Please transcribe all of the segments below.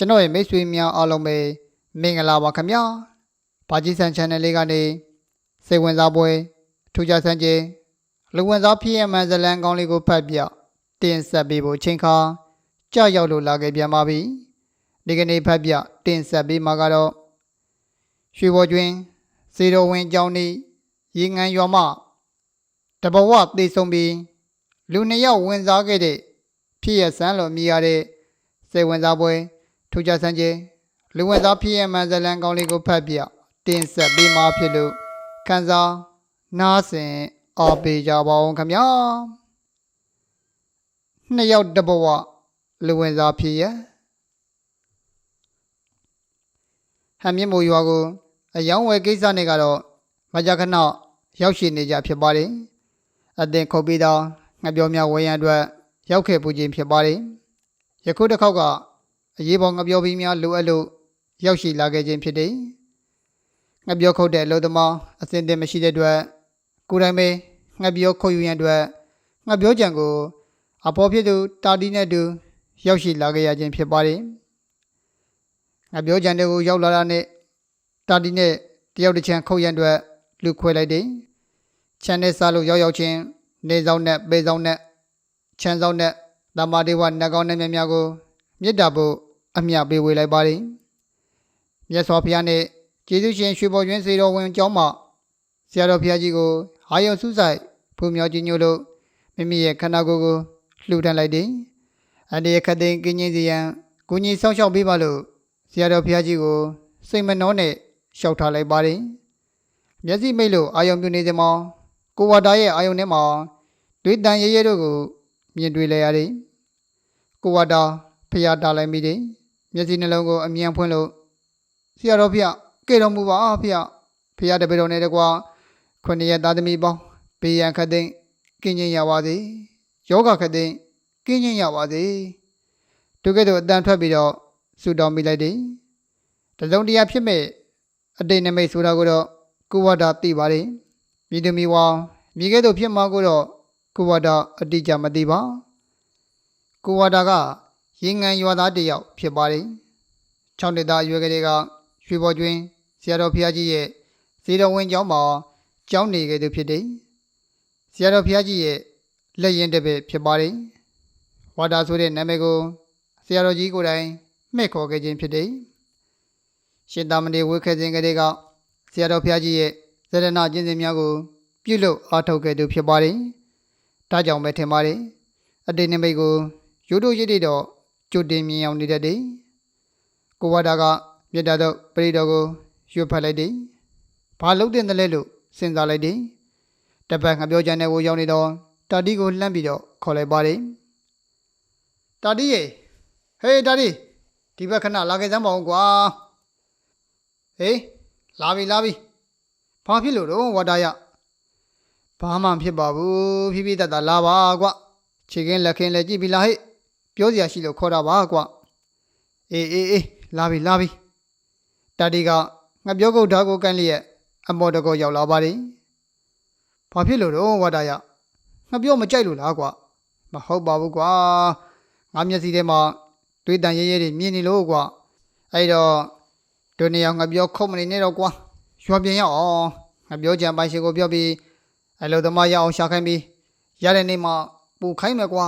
ကျွန်တော်ရဲ့မိတ်ဆွေများအားလုံးပဲမင်္ဂလာပါခင်ဗျာဘာကြီးဆန် channel လေးကနေစိတ်ဝင်စားပွဲထူးခြားဆန်းကျင်လူဝင်စားဖြစ်ရမှန်ဇလန်ကောင်းလေးကိုဖတ်ပြတင်ဆက်ပေးဖို့ချိန်ခါကြောက်ရောက်လို့လာခဲ့ပြန်ပါပြီဒီကနေ့ဖတ်ပြတင်ဆက်ပေးမှာကတော့ရွှေဘော်ကျွင်းစေတော်ဝင်ကျောင်းဤရေငန်းရွာမှတဘဝသေဆုံးပြီးလူနှစ်ယောက်ဝင်စားခဲ့တဲ့ဖြစ်ရဆန်းလို့မြည်ရတဲ့စိတ်ဝင်စားပွဲ ထူးခြားဆန်းကျင်လူဝင်စားဖြစ်ရမှန်ဇလန်ကောင်းလေးကိုဖတ်ပြတင်ဆက်ပေးမှာဖြစ်လို့ခန်းစားနားဆင်အားပေးကြပါအောင်ခင်ဗျာနှစ်ယောက်တဘဝလူဝင်စားဖြစ်ရဟမ်မြင့်မိုးရွာကိုအယောင်းဝယ်ကိစ္စနဲ့ကတော့မကြခဏရောက်ရှိနေကြဖြစ်ပါတယ်အသင်ခုတ်ပြီးတော့ငှက်ပြောများဝယ်ရန်အတွက်ရောက်ခဲ့ပူခြင်းဖြစ်ပါတယ်ယခုတစ်ခေါက်က အရေးပေါ်ငှက်ပြောပြီးများလိုအပ်လို့ရောက်ရှိလာခဲ့ခြင်းဖြစ်တယ်ငှက်ပြောခုတ်တဲ့အလို့သမားအစင်တင်မရှိတဲ့အတွက်ကိုယ်တိုင်ပဲငှက်ပြောခုတ်ယူရန်အတွက်ငှက်ပြောကြံကိုအပေါ်ဖြစ်သူတာတီနဲ့တူရောက်ရှိလာခဲ့ရခြင်းဖြစ်ပါတယ်ငှက်ပြောကြံတွေကိုရောက်လာတာနဲ့တာတီနဲ့တယောက်တစ်ချမ်းခုတ်ရန်အတွက်လူခွဲလိုက်တယ်ချမ်းနဲ့စားလို့ရောက်ရောက်ချင်းနေဆောင်နဲ့ပေဆောင်နဲ့ချမ်းဆောင်နဲ့တမ္မာဒေဝနတ်ကောင်းနဲ့မြတ်များကိုမေတ္တာဖို့ အမြပေးဝေလိုက်ပါတယ်မြတ်စွာဘုရားနဲ့ကျေးဇူးရှင်ရွှေဘော်ကျွန်းစေတော်ဝင်ကျောင်းမှာဆရာတော်ဘုရားကြီးကိုအာယုံစုဆိုင်ဖူမြော်ကြီးညို့လို့မိမိရဲ့ခန္ဓာကိုယ်ကိုလှူဒန်းလိုက်တယ်အန္တရာယ်ခတ်သိမ်းကင်းကျင်းစေရန်ကိုကြီးဆောင်းရှောက်ပေးပါလို့ဆရာတော်ဘုရားကြီးကိုစိတ်မနှောနဲ့လျှောက်ထားလိုက်ပါတယ်မျက်စိမိတ်လို့အာယုံပြုနေစမှာကိုဝါတာရဲ့အာယုံထဲမှာတွေးတန်ရဲရဲတို့ကိုမြင်တွေ့လိုက်ရတယ်ကိုဝါတာဖျားတာလိုက်မိတယ် မျက်စိနှလုံးကိုအမြန်ဖွင့်လို့ဆရာတော်ဖျားကဲတော်မူပါဖျားဖျားတပည့်တော်နဲ့တကွာခုနှစ်ရက်သားသမီးပေါင်းဘေးရန်ခတ်သိမ်းကင်းကျင်းရပါစေယောဂခတ်သိမ်းကင်းကျင်းရပါစေဒုက္ခတို့အတန်ထွက်ပြီးတော့ဆူတောင်းမိလိုက်တယ်တစုံတရာဖြစ်မဲ့အတိတ်နမိတ်ဆိုတာကိုတော့ကိုဝါဒသိပါတယ်မိသူမိဝါမိကဲ့သို့ဖြစ်မှာကိုတော့ကိုဝါဒအတိအကျမသိပါကိုဝါဒက ရင်ငံရွာသားတစ်ယောက်ဖြစ်ပါတယ်၆နှစ်သားအရွယ်ကလေးကရွှေဘော်ကျွင်းဆရာတော်ဖျားကြီးရဲ့ဇေတော်ဝင်ကျောင်းမှာကျောင်းနေခဲ့သူဖြစ်တယ်ဆရာတော်ဖျားကြီးရဲ့လက်ရင်တစ်ပည့်ဖြစ်ပါတယ်ဝါဒဆိုတဲ့နာမည်ကိုဆရာတော်ကြီးကိုယ်တိုင်မှတ်ခေါ်ခဲ့ခြင်းဖြစ်တယ်ရှင်သာမဏေဝိခဲခြင်းကလေးကဆရာတော်ဖျားကြီးရဲ့ဇရဏကျင့်စဉ်များကို ပြုလုပ်အားထုတ်ခဲ့သူဖြစ်ပါတယ်။ဒါကြောင့်ပဲထင်ပါတယ်။အတိတ်နိမိတ်ကိုရိုးတို့ရည်တည်တော့ ကြိုတင်မြင်အောင်နေတတ်တယ်။ကိုဝါဒကမြေတာတော့ပရိတော်ကိုရွတ်ဖတ်လိုက်တယ်။ဘာလုပ်တဲ့လဲလို့စဉ်းစားလိုက်တယ်။တပတ်ငါပြောချင်တဲ့ကိုရောက်နေတော့တာတီကိုလှမ်းပြီးတော့ခေါ်လိုက်ပါတယ်။တာတီရေဟေးတာတီဒီဘက်ခဏလာခဲ့စမ်းပါဦးကွာ။ဟေးလာပြီလာပြီ။ဘာဖြစ်လို့တော့ဝါဒရဘာမှမဖြစ်ပါဘူးဖြည်းဖြည်းတတ်တာလာပါကွခြေကင်းလက်ခင်းလည်းကြည့်ပြီလားဟဲ့ ပြောစရာရှိလို့ခေါ်တာပါကွအေးအေးအေးလာပြီလာပြီတတီကငါပြောကုတ်ဓာတ်ကိုကန်လျက်အမော်တကောရောက်လာပါတယ်ဘာဖြစ်လို့တော့ဝါဒရငါပြောမကြိုက်လို့လားကွမဟုတ်ပါဘူးကွာငါမျက်စိထဲမှာတွေးတန်ရဲရဲတွေမြင်နေလို့ကွအဲ့တော့တို့နေအောင်ငါပြောခုတ်မနေနဲ့တော့ကွာရွာပြင်ရအောင်ငါပြောကြံပိုင်ရှင်ကိုပြောပြီးအလောသမားရအောင်ရှာခိုင်းပြီးရတဲ့နေ့မှပူခိုင်းမယ်ကွာ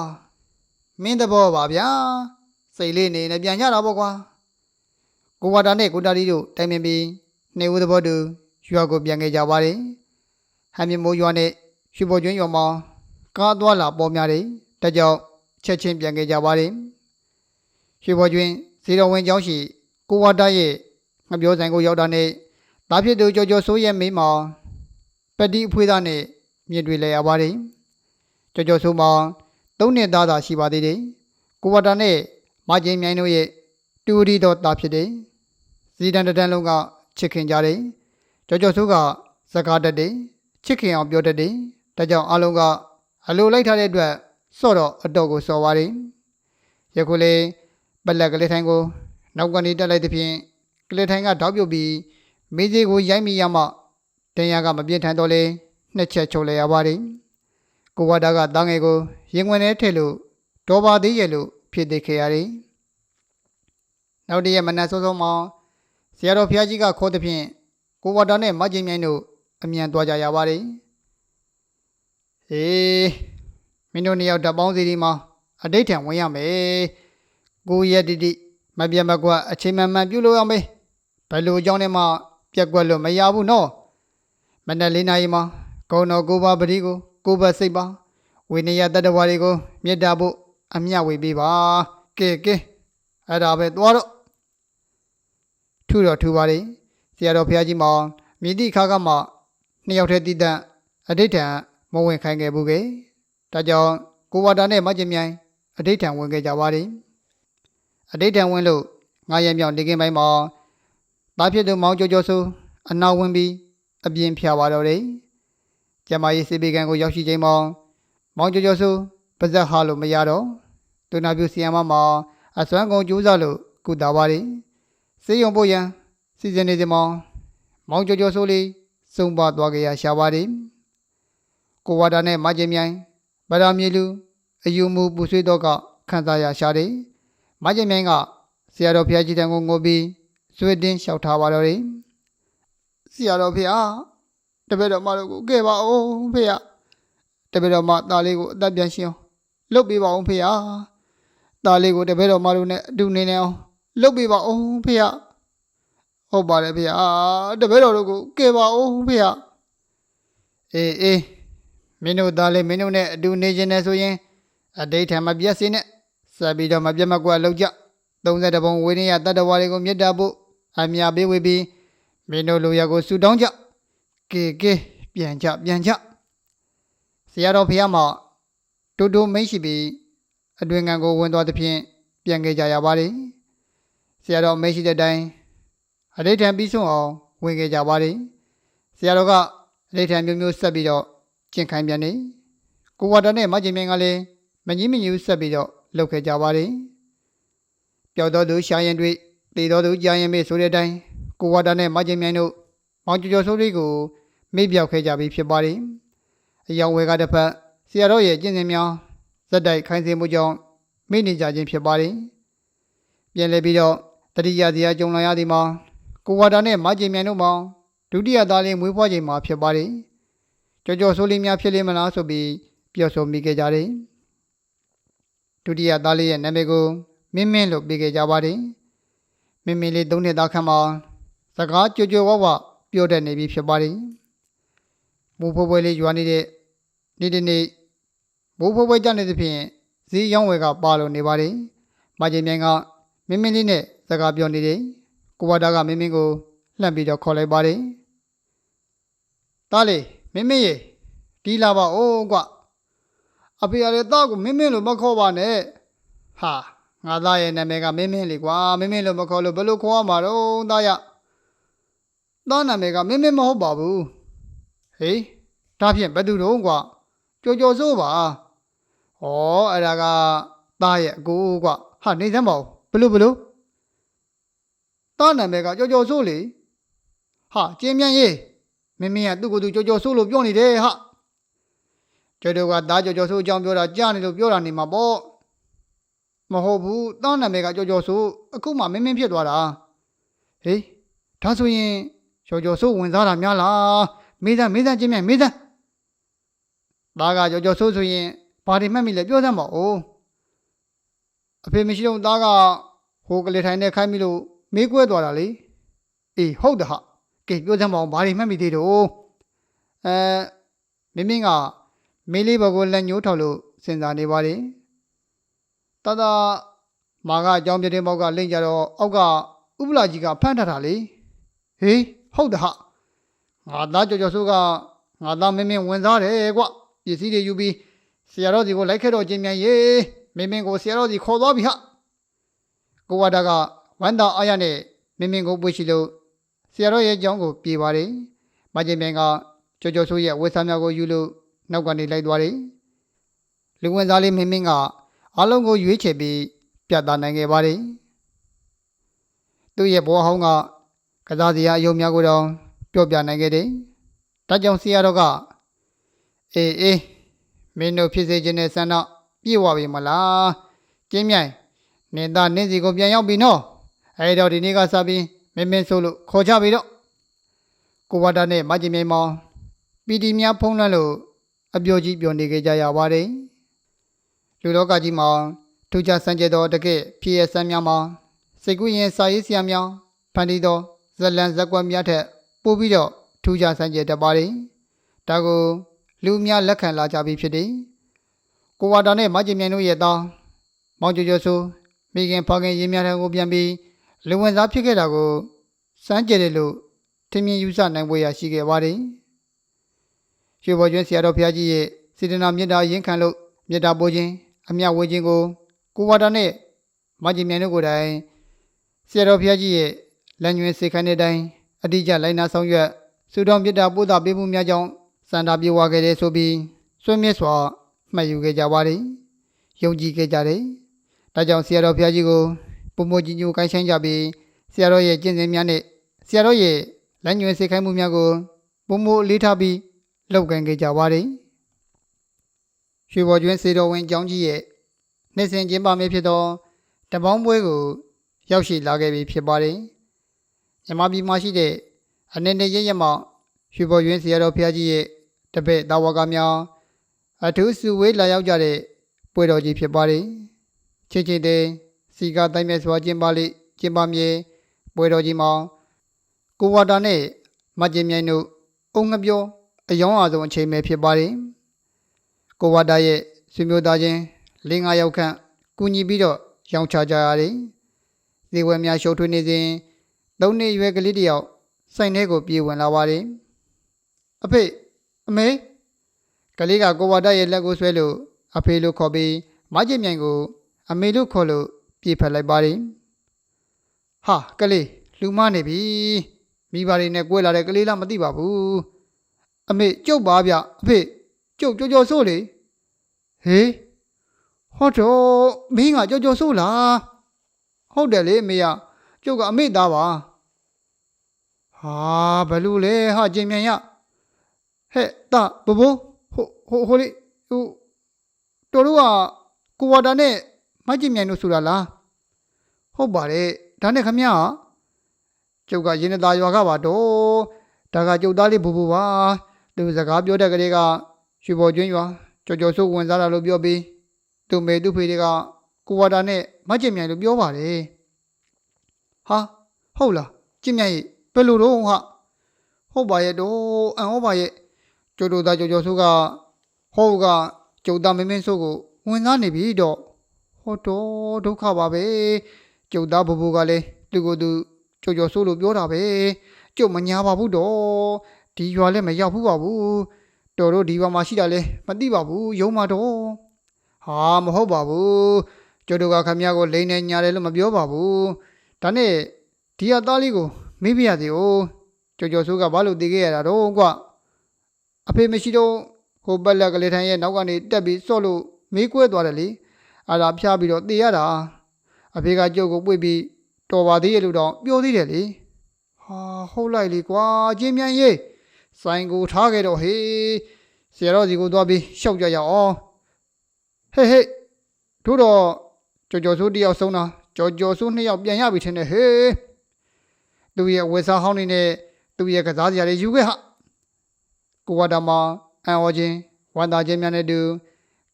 မင်းတဘောပါဗျာစိတ်လေးနေနဲ့ပြန်ကြတာပေါ့ကွာကိုဝါတာနဲ့ကိုတာလီတို့တိုင်ပင်ပြီးနေဦးသဘောတူရွာကိုပြန်ခဲ့ကြပါတယ်ဟမ်မြမိုးရွာနဲ့ရွှေပေါ်ကျွန်းရွာမှာကားသွားလာပေါ်များတယ်တကြောင်ချက်ချင်းပြန်ခဲ့ကြပါတယ်ရွှေပေါ်ကျွန်းဇေတော်ဝင်ကျောင်းရှိကိုဝါတာရဲ့ငပြောဆိုင်ကိုရောက်တာနဲ့တာဖြစ်သူကြော်ကြော်ဆိုးရဲ့မိမောင်ပတိအဖွေးသားနဲ့မြင်တွေ့လဲရပါတယ်ကြော်ကြော်ဆိုးမောင် သုံးနှစ်သားသာရှိပါသေးတယ်ကိုဝါတာနဲ့မကျင်းမြိုင်တို့ရဲ့တူရီတော်သားဖြစ်တယ်ဇီတန်တန်လုံးကချစ်ခင်ကြတယ်ကြော်ကြော်ဆိုးကစကားတတ်တယ်ချစ်ခင်အောင်ပြောတတ်တယ်ဒါကြောင့်အလုံးကအလိုလိုက်ထားတဲ့အတွက်စော့တော့အတော်ကိုစော်ပါတယ်ယခုလေပလက်ကလေးထိုင်ကို နောက်ကနေတက်လိုက်သဖြင့်ကလေးထိုင်ကတောက်ပြုတ်ပြီးမေးစေးကိုရိုက်မိရမှတရားကမပြင်းထန်တော့လေနှစ်ချက်ချုပ်လဲရပါတယ် ကိုဝါဒါကတားငယ်ကိုရင်ဝင်ထဲထည့်လို့တော်ပါသေးရဲ့လို့ဖြစ်သေးခဲ့ရတယ်နောက်တည့်ရက်မနက်စောစောမှာဆရာတော်ဖျားကြီးကခေါ်သည်ဖြင့်ကိုဝါတာနဲ့မကျင်မြိုင်တို့အမြန်သွားကြရပါတယ်ဟေးမင်းတို့နှစ်ယောက်ဓာတ်ပေါင်းစီဒီမှာအတိတ်ထံဝင်ရမယ်ကိုရက်တိတိမပြတ်မကွက်အချိန်မှန်မှန်ပြုလုပ်ရမယ်ဘယ်လိုအကြောင်းနဲ့မှပြက်ကွက်လို့မရဘူးနော်မနက်လေးနာရီမှာဂုံတော်ကိုပါပတိကို ကိုပါစိတ်ပါဝိနည်းတတ္တဝါတွေကိုမေတ္တာဖို့အမျှဝေပေးပါကဲကဲအဲ့ဒါပဲသွားတော့ထူတော့ထူပါလေဆရာတော်ဘုရားကြီးမောင်မြည်တိခါကမှနှစ်ယောက်တည်းတည်တဲ့အဋိဋ္ဌံမဝင်ခိုင်းခဲ့ဘူးကေဒါကြောင့်ကိုဝါတာနဲ့မကျင်မြိုင်အဋိဋ္ဌံဝင်ခဲ့ကြပါလေအဋိဋ္ဌံဝင်လို့ငါးရက်မြောက်နေကင်းပိုင်းမှာတားဖြစ်သူမောင်ကျော်ကျော်ဆိုအနာဝင်ပြီးအပြင်းဖြာပါတော့တယ် ကျမကြီးစေဘေကန်ကိုရောက်ရှိချိန်မှာမောင်ကျော်ကျော်ဆိုပါဇက်ဟာလို့မရတော့ဒုနာပြူစီယံမမှာအစွမ်းကုန်ကြိုးစားလို့ကုတာပါလေစေယုံဖို့ရန်စီစဉ်နေစမောင်မောင်ကျော်ကျော်ဆိုလေးစုံပါသွားကြရရှာပါတယ်ကိုဝါတာနဲ့မကျင်မြိုင်ဗရာမြေလူအယူမူပူဆွေးတော့ကခံစားရရှာတယ်မကျင်မြိုင်ကဆရာတော်ဖျားကြီးတန်ကိုငိုပြီးဆွေတင်းလျှောက်ထားပါတော့တယ်ဆရာတော်ဖျား တပည့်တော်မတို့ကိုကဲပါအောင်ဖေရတပည့်တော်မသားလေးကိုအသက်ပြန်ရှင်းအောင်လှုပ်ပေးပါအောင်ဖေရသားလေးကိုတပည့်တော်မတို့နဲ့အတူနေနေအောင်လှုပ်ပေးပါအောင်ဖေရဟုတ်ပါတယ်ဖေရတပည့်တော်တို့ကိုကဲပါအောင်ဖေရအေးအေးမင်းတို့သားလေးမင်းတို့နဲ့အတူနေခြင်းနဲ့ဆိုရင်အတိတ်ထံမပြတ်စေနဲ့ဆက်ပြီးတော့မပြတ်မကွက်လောက်ကြ30ပုံဝိနည်းရတတ္တဝါတွေကိုမေတ္တာဖို့အမြပေးဝေပြီးမင်းတို့လူရကိုဆူတောင်းကြ ကဲကဲပြန်ကြပြန်ကြဆရာတော်ဖះမှာတူတူမိတ်ရှိပြီးအတွင်ငံကိုဝင်သွားသဖြင့်ပြန်ခဲ့ကြရပါလေဆရာတော်မိတ်ရှိတဲ့အတိုင်းအဋိဋ္ဌံပြီးဆုံးအောင်ဝင်ခဲ့ကြပါလေဆရာတော်ကအဋိဋ္ဌံမျိုးမျိုးဆက်ပြီးတော့ကျင့်ခိုင်းပြန်နေကိုဝါတာနဲ့မကျင်မြင်ကလည်းမကြီးမညူဆက်ပြီးတော့လှုပ်ခဲ့ကြပါလေပျောက်တော်သူရှာရင်တွေ့တည်တော်သူကြာရင်မေးဆိုတဲ့အတိုင်းကိုဝါတာနဲ့မကျင်မြင်တို့မောင်ကျော်ကျော်ဆိုးလေးကို မေ့ပြောက်ခဲ့ကြပြီးဖြစ်ပါလေအယောင်ဝဲကတစ်ဖက်ဆရာတော်ရဲ့ကျင့်စဉ်များဇက်တိုက်ခိုင်းစေမှုကြောင့်မိနေကြခြင်းဖြစ်ပါလေပြန်လဲပြီးတော့တတိယတရားကြုံလာရသည်မှာကိုဝါတာနဲ့မကျင်မြင်တို့မှာဒုတိယသားလေးမွေးဖွားချိန်မှာဖြစ်ပါလေကြော်ကြော်ဆိုးလေးများဖြစ်လိမ့်မလားဆိုပြီးပြောဆိုမိခဲ့ကြတယ်ဒုတိယသားလေးရဲ့နာမည်ကိုမင်းမင်းလို့ပေးခဲ့ကြပါတယ်မင်းမင်းလေးသုံးနှစ်သားခန့်မှာစကားကြွကြွဝဝပြောတတ်နေပြီဖြစ်ပါတယ် မိုးဖိုးပွဲလေးရွာနေတဲ့နေ့တနေ့မိုးဖိုးပွဲကြနေသဖြင့်ဈေးရောင်းဝယ်ကပါလို့နေပါတယ်မကျင်မြိုင်ကမင်းမင်းလေးနဲ့စကားပြောနေတယ်ကိုဝါတာကမင်းမင်းကိုလှမ်းပြီးတော့ခေါ်လိုက်ပါတယ်သားလေးမင်းမင်းရေဒီလာပါဦးကွအဖေရတဲ့သားကိုမင်းမင်းလို့မခေါ်ပါနဲ့ဟာငါသားရဲ့နာမည်ကမင်းမင်းလေကွာမင်းမင်းလို့မခေါ်လို့ဘယ်လိုခေါ်ရမှာတော့သားရသားနာမည်ကမင်းမင်းမဟုတ်ပါဘူး ဟေးဒါဖြင့်ဘယ်သူတော့ကွာကြော်ကြော်စိုးပါဩအဲ့ဒါကသားရဲ့အကိုကွာဟာနေစမ်းပါဦးဘလို့ဘလို့သားနာမည်ကကြော်ကြော်စိုးလေဟာကျင်းမြန်ရေးမင်းမင်းကသူ့ကိုယ်သူကြော်ကြော်စိုးလို့ပြောနေတယ်ဟာကျော်တို့ကသားကြော်ကြော်စိုးအကြောင်းပြောတာကြားနေလို့ပြောတာနေမှာပေါ့မဟုတ်ဘူးသားနာမည်ကကြော်ကြော်စိုးအခုမှမင်းမင်းဖြစ်သွားတာဟေးဒါဆိုရင်ကြော်ကြော်စိုးဝင်စားတာများလား မေးစမ်းမေးစမ်းချင်းမြန်မေးစမ်းသားကကြော်ကြော်စိုးဆိုရင်ဘာတွေမှတ်မိလဲပြောစမ်းပါဦးအဖေမရှိတော့သားကဟိုကလေးထိုင်နေခိုင်းပြီလို့မေးကွဲသွားတာလေအေးဟုတ်တယ်ဟာကဲပြောစမ်းပါဦးဘာတွေမှတ်မိသေးတော့အဲမင်းမင်းကမေးလေးဘကိုလက်ညှိုးထောက်လို့စဉ်းစားနေပါလေတတမာကအကြောင်းပြတဲ့ဘောက်ကလိမ့်ကြတော့အောက်ကဥပလာကြီးကဖမ်းထားတာလေဟေးဟုတ်တယ်ဟာ ငါသားကြော်ကြော်ဆိုးကငါသားမင်းမင်းဝင်စားတယ်ကွပစ္စည်းတွေယူပြီးဆရာတော်စီကိုလိုက်ခဲ့တော့ချင်းမြန်ရေမင်းမင်းကိုဆရာတော်စီခေါ်သွားပြီဟာကိုဝါဒကဝမ်းသာအားရနဲ့မင်းမင်းကိုပွေရှိလို့ဆရာတော်ရဲ့အကြောင်းကိုပြေပါတယ်မချင်းမြန်ကကြော်ကြော်ဆိုးရဲ့ဝေဆာများကိုယူလို့နောက်ကနေလိုက်သွားတယ်လူဝင်စားလေးမင်းမင်းကအလုံးကိုရွေးချယ်ပြီးပြသနိုင်ခဲ့ပါတယ်သူ့ရဲ့ဘောဟောင်းကကစားစရာအယုံများကိုတော့ ပြောပြနိုင်ခဲ့တယ်ဒါကြောင့်ဆရာတော်ကအေးအေးမင်းတို့ဖြစ်စေခြင်းနဲ့ဆန္ဒပြည့်ဝပြီမလားကျင်းမြိုင်နင်သားနင်းစီကိုပြန်ရောက်ပြီနော်အဲဒီတော့ဒီနေ့ကစပြီးမင်းမင်းဆိုလို့ခေါ်ကြပြီတော့ကိုဝါတာနဲ့မကြီးမြိုင်မောင်ပီတီများဖုံးလွှမ်းလို့အပြိုကြီးပြောနေကြရပါတယ်လူလောကကြီးမှာထူးခြားစံကြဲသောတကယ့်ဖြစ်ရစမ်းများမှာစိတ်ကူးရင်စာရေးဆရာများဖန်တီးသောဇလံဇက်ကွက်များထက် ပိုပြီးတော့ထူးခြားစံကြဲတတ်ပါတယ်ဒါကိုလူများလက်ခံလာကြပြီဖြစ်တယ်ကိုဝါတာနဲ့မကြီးမြိုင်တို့ရဲ့သားမောင်ကျော်ကျော်ဆိုမိခင်ဖခင်ရင်းများထံကိုပြန်ပြီးလူဝင်စားဖြစ်ခဲ့တာကိုစမ်းကြဲတယ်လို့ထင်မြင်ယူဆနိုင်ပွဲရရှိခဲ့ပါတယ်ရွှေဘော်ကျွန်းဆရာတော်ဘုရားကြီးရဲ့စေတနာမေတ္တာရင်ခံလို့မေတ္တာပို့ခြင်းအမြဝေခြင်းကိုကိုဝါတာနဲ့မကြီးမြိုင်တို့ကိုယ်တိုင်ဆရာတော်ဘုရားကြီးရဲ့လမ်းညွှန်စေခိုင်းတဲ့အတိုင်း အတိအကျလိုက်နာဆောင်ရွက်ဆုတောင်းမေတ္တာပို့တာပေးမှုများကြောင့်စန္ဒပြေဝခဲ့တယ်ဆိုပြီးဆွေးမြဲစွာမှတ်ယူခဲ့ကြပါတယ်ယုံကြည်ခဲ့ကြတယ်ဒါကြောင့်ဆရာတော်ဘုရားကြီးကိုပုံမကြီးညိုကိုင်းဆိုင်ကြပြီးဆရာတော်ရဲ့ကျင့်စဉ်များနဲ့ဆရာတော်ရဲ့လမ်းညွှန်စေခိုင်းမှုများကိုပုံမအလေးထားပြီးလုပ်ကိုင်ခဲ့ကြပါတယ်ရွှေဘော်ကျွန်းစေတော်ဝင်ကျောင်းကြီးရဲ့နေ့စဉ်ကျင်းပမည်ဖြစ်သောတပေါင်းပွဲကိုရောက်ရှိလာခဲ့ပြီဖြစ်ပါတယ် မြန်မာပြည်မှာရှိတဲ့အနေနဲ့ရရမောင်ရွှေဘော်ကျွန်းဆရာတော်ဘုရားကြီးရဲ့တပည့်တာဝကများအထူးစုဝေးလာရောက်ကြတဲ့ပွဲတော်ကြီးဖြစ်ပါတယ်ချစ်ချစ်တဲ့စီကတိုင်းမဲ့စွာကျင်းပလိကျင်းပမြေပွဲတော်ကြီးမှာကိုဝါတာနဲ့မကျင်မြိုင်တို့အုံငပြောအယောင်းအားဆုံးအချိန်ပဲဖြစ်ပါတယ်ကိုဝါတာရဲ့ဆွေမျိုးသားချင်း၄၅ယောက်ခန့်ကူညီပြီးတော့ရောင်းချကြရတယ်ဇေဝများရှုပ်ထွေးနေစဉ် သုံးနှစ်အရွယ်ကလေးတစ်ယောက်စိုင်ထဲကိုပြေးဝင်လာပါတယ်အဖေအမေကလေးကကိုဝါတာရဲ့လက်ကိုဆွဲလို့အဖေလို့ခေါ်ပြီးမကျင်မြိုင်ကို အမေလို့ခေါ်လို့ပြေးဖက်လိုက်ပါတယ်ဟာကလေးလူမနေပြီမိဘတွေနဲ့ကွဲလာတဲ့ကလေးလားမသိပါဘူးအမေကျုပ်ပါဗျအဖေကျုပ်ကြောကြောဆိုးလေဟေးဟောတော့မင်းကကြောကြောဆိုးလားဟုတ်တယ်လေအမေကကျုပ်ကအမေသားပါ ဟာဘလို့လဲဟာကျင်မြန်ရဟဲ့တာဘဘိုးဟိုဟိုဟိုလေဟိုတော်တို့ကကိုဝါတာနဲ့မကျင်မြန်လို့ဆိုတာလားဟုတ်ပါတယ်ဒါနဲ့ခမရကျုပ်ကရင်သားရွာကပါတော့ဒါကကျုပ်သားလေးဘူဘူပါသူစကားပြောတဲ့ကလေးကရွှေပေါ်ကျွင်းရွာကြော်ကြော်ဆိုးဝင်စားတာလို့ပြောပြီးသူမေသူဖေတွေကကိုဝါတာနဲ့မကျင်မြန်လို့ပြောပါတယ်ဟာဟုတ်လားကျင်မြန်ရဲ့ ဘယ်လိုတော့ဟာဟုတ်ပါရဲ့တော့အန်ဟောပါရဲ့ကျိုးတို့သားကြော်ကြော်ဆိုးကဟုတ်ကကျုပ်သားမင်းမင်းဆိုးကိုဝင်စားနေပြီတော့ဟောတော့ဒုက္ခပါပဲကျုပ်သားဘဘိုးကလည်းသူကိုယ်သူကြိုကြော်ဆိုးလို့ပြောတာပဲကျုပ်မညာပါဘူးတော့ဒီရွာလည်းမရောက်ဘူးပါဘူးတော်တို့ဒီဘက်မှာရှိတာလဲမသိပါဘူးယုံမှာတော့ဟာမဟုတ်ပါဘူးကျုပ်တို့ကခမရကိုလိန်နေညာတယ်လို့မပြောပါဘူးဒါနဲ့ဒီအသားလေးကို မေးပြရသေး哦ကြိုကြော်ဆိုးကဘာလို့တည်ခဲ့ရတာတော့ကွအဖေမရှိတော့ဟိုပက်လက်ကလေးထိုင်ရဲ့နောက်ကနေတက်ပြီးစော့လို့မေးကွဲသွားတယ်လေအဲ့ဒါဖျားပြီးတော့တေရတာအဖေကကြုတ်ကိုပွေပြီးတော်ပါသေးရဲ့လို့တော့ပြောသေးတယ်လေဟာဟုတ်လိုက်လေကွာချင်းမြန်ရေးဆိုင်ကိုထားခဲ့တော့ဟေးဆရာတော်စီကိုသွားပြီးရှောက်ကြရအောင်ဟေးဟေးတို့တော့ကြော်ကြော်ဆိုးတယောက်ဆုံးတာကြော်ကြော်ဆိုးနှစ်ယောက်ပြန်ရပြီထင်တယ်ဟေး သူရဲ့ဝေစားဟောင်းနေနဲ့သူရဲ့ကစားစရာတွေယူခဲ့ဟာကိုဝါတာမအန်ဝချင်းဝန်တာချင်းများနဲ့တူ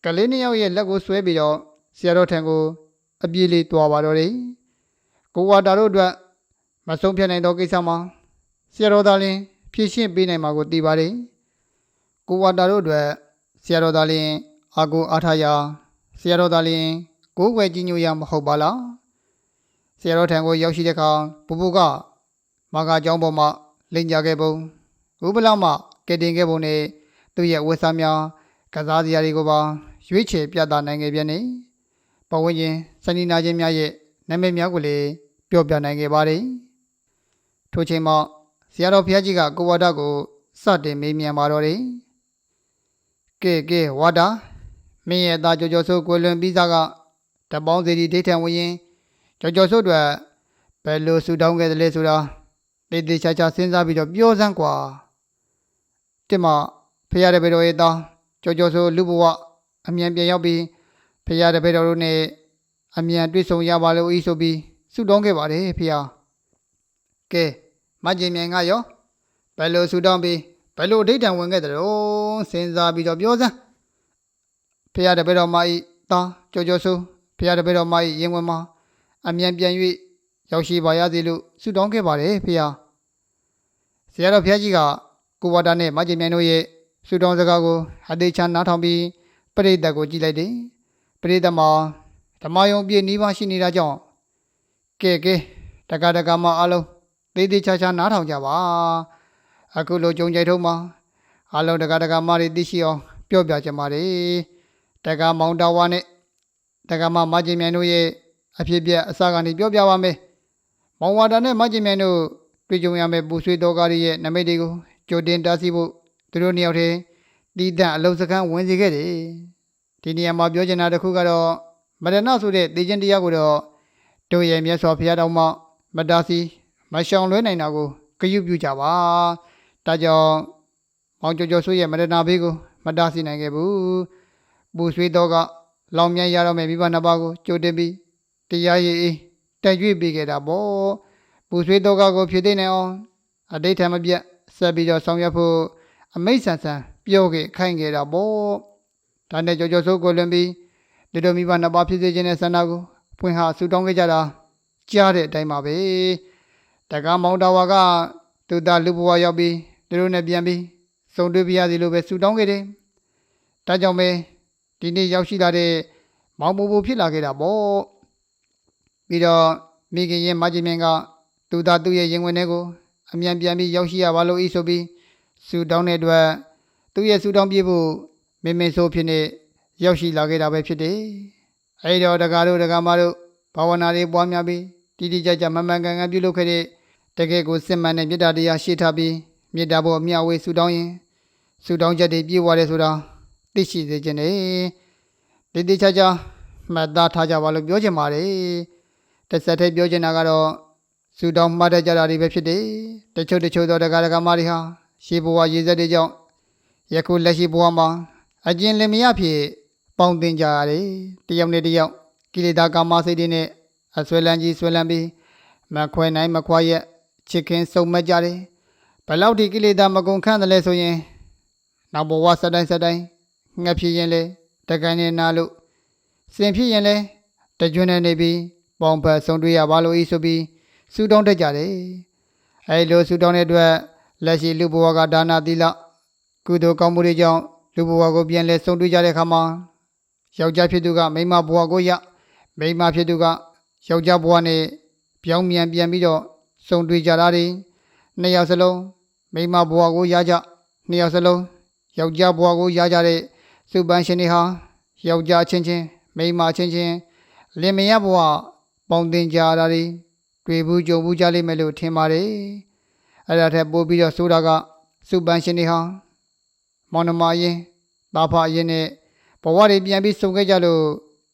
ကလေးနှစ်ယောက်ရဲ့လက်ကိုဆွဲပြီးတော့ဆရာတော်ထံကို အပြေးလေးတွားပါတော့တယ်။ကိုဝါတာတို့အတွက်မဆုံးဖြတ်နိုင်သောကိစ္စမှာဆရာတော်သားလင်းဖြည့်ရှင်းပေးနိုင်မှာကိုသိပါတယ်။ကိုဝါတာတို့အတွက်ဆရာတော်သားလင်းအာကိုအားထားရာဆရာတော်သားလင်းကိုယ်ွယ်ကြီးညိုရမဟုတ်ပါလား။ဆရာတော်ထံကိုရောက်ရှိတဲ့အခါပူပူက မာကာကျောင်းပေါ်မှာလိန်ကြခဲ့ပုံဥပလာမှကတင်ခဲ့ပုံနဲ့သူ့ရဲ့ဝတ်စားများကစားစရာတွေကိုပါရွေးချယ်ပြသနိုင်ခဲ့ပြန်နေပဝန်းကျင်စနီနာချင်းများရဲ့နာမည်များကိုလည်းပြောပြနိုင်ခဲ့ပါတယ်ထိုချိန်မှာဆရာတော်ဘုရားကြီးကကိုဝါဒကိုစတင်မေးမြန်းပါတော့တယ်ကဲကဲဝါဒမင်းရဲ့အသားကြော်ကြော်ဆိုးကိုလွန်ပြီးသားကတပေါင်းစီဒီဒိဋ္ဌံဝင်ရင်ကြော်ကြော်ဆိုးတွေဘယ်လိုဆူတောင်းခဲ့သလဲဆိုတာ တေးသေးချာချာစဉ်းစားပြီးတော့ပြောစမ်းကွာတင်မဖရတဲ့ဘယ်တော်ရဲ့သားကြော်ကြော်ဆိုလူဘဝအမြန်ပြန်ရောက်ပြီးဖရတဲ့ဘယ်တော်တို့နဲ့အမြန်တွေ့ဆုံရပါလို့ဤဆိုပြီးဆုတောင်းခဲ့ပါတယ်ဖေဟာကဲမကျင်မြိုင်ကရောဘယ်လိုဆုတောင်းပြီးဘယ်လိုအဋိဌံဝင်ခဲ့တယ်တော့စဉ်းစားပြီးတော့ပြောစမ်းဖေဟာတပည့်တော်မဤတာကြောကြောဆိုဖေဟာတပည့်တော်မဤရင်ဝင်မှာအမြန်ပြန်၍ ရောက်ရှိပါရစေလို့ဆုတောင်းခဲ့ပါတယ်ဖေဟာဆရာတော်ဖျားကြီးကကိုဝါတာနဲ့မကျင်မြိုင်တို့ရဲ့ဆုတောင်းစကားကိုအသေးချာနားထောင်ပြီးပရိသတ်ကိုကြည့်လိုက်တယ်ပရိသတ်မှာဓမ္မယုံပြည့်နှီးပါရှိနေတာကြောင့်ကဲကဲတက္ကတက္ကမအလုံးသေးသေးချာချာနားထောင်ကြပါအခုလိုကြုံကြိုက်ထုံးမှာအလုံးတက္ကတက္ကမတွေသိရှိအောင်ပြောပြကြပါလေတက္ကမောင်တော်ဝါနဲ့တက္ကမမကျင်မြိုင်တို့ရဲ့အဖြစ်ပြက်အစကနေပြောပြပါမယ် မောင်ဝါဒနဲ့မကျင်မြိုင်တို့တွေ့ကြုံရမယ့်ပူဆွေးတော်ကားရဲ့နမိတ်တွေကိုကြိုတင်တားဆီးဖို့သူတို့နှစ်ယောက်တည်းတီးတန့်အလုံးစခန်းဝင်စေခဲ့တယ်ဒီနေရာမှာပြောချင်တာတစ်ခုကတော့မရဏဆိုတဲ့တေခြင်းတရားကိုတော့တို့ရဲ့မြတ်စွာဘုရားတော်မှမတားဆီးမရှောင်လွဲနိုင်တာကိုဂရုပြုကြပါဒါကြောင့်မောင်ကျော်ကျော်ဆိုရဲ့မရဏဘေးကိုမတားဆီးနိုင်ခဲ့ဘူးပူဆွေးတော်ကလောင်မြိုင်ရတော့မယ်မိဘနှစ်ပါးကိုကြိုတင်ပြီးတရားရည်အေး တက်ရွေ့ပေးခဲ့တာပေါ့ပူဆွေးတော်ကကိုဖြစ်သိနိုင်အောင်အတိတ်ထမပြတ်ဆက်ပြီးတော့ဆောင်ရွက်ဖို့အမိတ်ဆန်ဆန်ပြောခဲ့ခိုင်းခဲ့တာပေါ့ဒါနဲ့ကြော်ကြော်ဆိုးကိုလွန်ပြီးဒီလိုမိဘနှစ်ပါးဖြစ်စေခြင်းနဲ့ဆန္ဒကိုဖွင့်ဟဆူတောင်းခဲ့ကြတာကြားတဲ့အတိုင်းပါပဲတက္ကမောင်တော်ဝါကသူသားလူဘဝရောက်ပြီးဒီလိုနဲ့ပြန်ပြီးစုံတွေ့ပြရစီလို့ပဲဆူတောင်းခဲ့တယ်ဒါကြောင့်ပဲဒီနေ့ရောက်ရှိလာတဲ့မောင်မိုးမိုးဖြစ်လာခဲ့တာပေါ့ ပြီးတော့မိခင်ရင်မကြီးမင်းကသူသားသူ့ရဲ့ရင်ဝင်တွေကိုအမြန်ပြန်ပြီးရောက်ရှိရပါလို့ဤဆိုပြီးဆူတောင်းတဲ့အတွက်သူ့ရဲ့ဆူတောင်းပြဖို့မင်းမင်းဆိုးဖြစ်နေရောက်ရှိလာခဲ့တာပဲဖြစ်တယ်။အဲဒီတော့တကားတို့တကားမတို့ဘာဝနာတွေပွားများပြီးတိတိကျကျမမှန်ကန်ကန်ပြုလုပ်ခဲ့တဲ့တကယ်ကိုစစ်မှန်တဲ့မေတ္တာတရားရှိထားပြီးမေတ္တာဘောအမြဝေဆူတောင်းရင်ဆူတောင်းချက်တွေပြည့်ဝတယ်ဆိုတာသိရှိစေခြင်းနဲ့တိတိကျကျမှတ်သားထားကြပါလို့ပြောချင်ပါတယ်။ တစ်ဆက်တည်းပြောချင်တာကတော့ဆူတောင်းမှတ်တတ်ကြတာတွေပဲဖြစ်တယ်။တချို့တချို့သောတကားတကားမတွေဟာရှေးဘဝရေးဆက်တွေကြောင့်ယခုလက်ရှိဘဝမှာအကျဉ်လင်မရဖြစ်ပေါင်းတင်ကြရတယ်တယောက်နဲ့တယောက်ကိလေသာကာမစိတ်တွေနဲ့အဆွဲလန်းကြီးဆွဲလန်းပြီးမခွဲနိုင်မခွာရက်ချစ်ခင်စုံမက်ကြတယ်ဘလောက်ဒီကိလေသာမကုန်ခန့်တယ်လဲဆိုရင်နောက်ဘဝစတိုင်းစတိုင်းငှက်ဖြစ်ရင်လေတကန်နေနာလို့စင်ဖြစ်ရင်လေတကြွနဲ့နေပြီး ပေါင်ဖက်ဆုံးတွေ့ရပါလို့ဤဆိုပြီးစူတောင်းတတ်ကြတယ်အဲလိုစူတောင်းတဲ့အတွက်လက်ရှိလူဘဝကဒါနာသီလကုသိုလ်ကောင်းမှုတွေကြောင့်လူဘဝကိုပြန်လဲဆုံးတွေ့ကြတဲ့အခါမှာယောက်ျားဖြစ်သူကမိန်းမဘဝကိုရမိန်းမဖြစ်သူကယောက်ျားဘဝနဲ့ပြောင်းပြန်ပြန်ပြီးတော့ဆုံးတွေ့ကြတာတွေနှစ်ယောက်စလုံးမိန်းမဘဝကိုရကြနှစ်ယောက်စလုံးယောက်ျားဘဝကိုရကြတဲ့စုပန်းရှင်တွေဟာယောက်ျားချင်းချင်းမိန်းမချင်းချင်းလင်မယားဘဝ ပေါင်းတင်ကြတာတွေတွေ့ဘူးကြုံဘူးကြလိမ့်မယ်လို့ထင်ပါတယ်အဲ့ဒါထက်ပိုပြီးတော့ဆိုတာကစုပန်းရှင်တွေဟာမောင်နှမရင်တာဖရင်နဲ့ဘဝတွေပြန်ပြီးဆုံခဲ့ကြလို့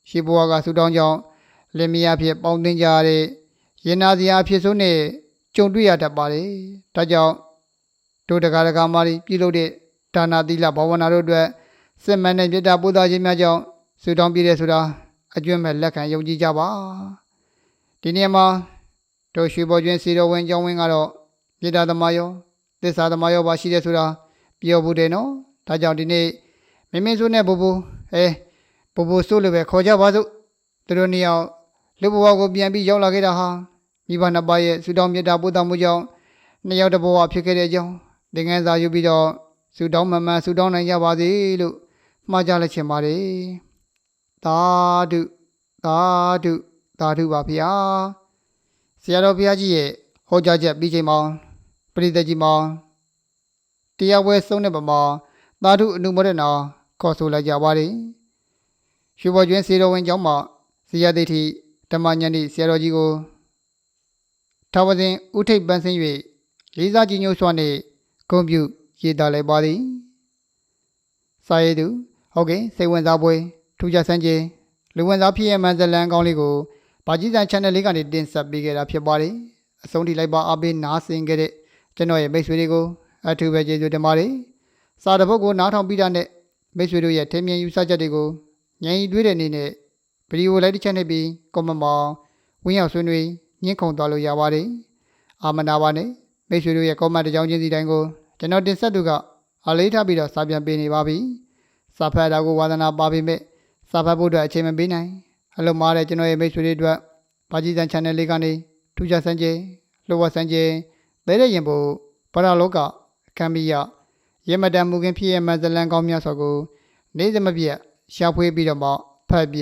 ရှေးဘဝကဆူတောင်းကြောင်းလင်မယားဖြစ်ပေါင်းတင်ကြတဲ့ရင်နာစရာအဖြစ်ဆုံးနဲ့ကြုံတွေ့ရတတ်ပါတယ်ဒါကြောင့်တို့တကားတကားမာရီပြုလုပ်တဲ့ဒါနာသီလဘာဝနာတို့အတွက်စစ်မှန်တဲ့ပြတ်တာပို့သားခြင်းများကြောင့်ဆူတောင်းပြည့်တဲ့ဆိုတာအကျွမ်းမဲ့လက်ခံယုံကြည်ကြပါ ဒီနေ့မှာတို့ရွှေဘော်ကျွင်းစီတော်ဝင်ကျောင်းဝင်းကတော့မြေတာသမားရောသစ္စာသမားရောပါရှိတယ်ဆိုတာပြောဘူးတယ်နော်ဒါကြောင့်ဒီနေ့မင်းမင်းစိုးနဲ့ဘူဘူအဲဘူဘူစိုးလိုပဲခေါ်ကြပါစို့သူတို့နှစ်ယောက်လူဘဝကိုပြန်ပြီးရောက်လာခဲ့တာဟာမိဘနှစ်ပါးရဲ့ဆူတောင်းမြတ်တာပို့တော်မှုကြောင့်နှစ်ယောက်တစ်ဘဝဖြစ်ခဲ့တဲ့အကြောင်းသင်ခန်းစာယူပြီးတော့ဆူတောင်းမှန်မှန်ဆူတောင်းနိုင်ကြပါစေလို့မှားကြလက်ချင်ပါတယ်သာဓုသာဓု သာဓုပါဗျာဆရာတော်ဘုရားကြီးရဲ့ဟောကြားချက်ပြီးချိန်မှာပရိသတ်ကြီးမှာတရားဝဲဆုံးတဲ့ပမာသာဓုအနုမောဒနာခေါ်ဆိုလိုက်ကြပါတယ်ရွှေဘော်ကျွင်းစေတော်ဝင်ကျောင်းမှာဇေယသိတိဓမ္မညဏိဆရာတော်ကြီးကိုထာဝစဉ်ဥထိပ်ပန်းစင်း၍လေးစားကြည်ညိုစွာနှင့်ဂုဏ်ပြုရေးသားလိုက်ပါသည်စာရေးသူဟုတ်ကဲ့စိတ်ဝင်စားပွဲထူးခြားဆန်းခြင်းလူဝင်စားဖြစ်ရမှန်ဇလန်ကောင်းလေးကို ဘာကြီးစံ channel လေးကနေတင်ဆက်ပေးခဲ့တာဖြစ်ပါတယ်အဆုံးထိလိုက်ပါအားပေးနားဆင်ခဲ့တဲ့ကျွန်တော်ရဲ့မိတ်ဆွေတွေကိုအထူးပဲကျေးဇူးတင်ပါတယ်စာတစ်ပုဒ်ကိုနားထောင်ပြီးတာနဲ့မိတ်ဆွေတို့ရဲ့ထင်မြင်ယူဆချက်တွေကိုဉာဏ်ရည်တွေးတဲ့အနေနဲ့ဗီဒီယိုလိုက်တစ်ချက်နှိပ်ပြီးကွန်မန့်မှာဝင်းရောက်ဆွေးနွေးညှင်းခုန်သွားလို့ရပါတယ်အာမနာပါနဲ့မိတ်ဆွေတို့ရဲ့ comment တစ်ကြောင်းချင်းစီတိုင်းကိုကျွန်တော်တင်ဆက်သူကအလေးထားပြီးတော့စာပြန်ပေးနေပါပြီစာဖတ်တာကိုဝါသနာပါပေမဲ့စာဖတ်ဖို့အတွက်အချိန်မပေးနိုင် အလုံးမားတဲ့ကျွန်တော်ရဲ့မိတ်ဆွေတွေအတွက်ဘာကြီးစံ channel လေးကနေထူးခြားစံကျဲလှုပ်ဝက်စံကျဲသဲတဲ့ရင်ဖို့ပရလောကကံမီယရမတန်မူခင်ဖြစ်ရဲ့မဇလန်ကောင်းများစွာကို နေ့စမပြတ်ရှာဖွေပြီးတော့မှဖတ်ပြ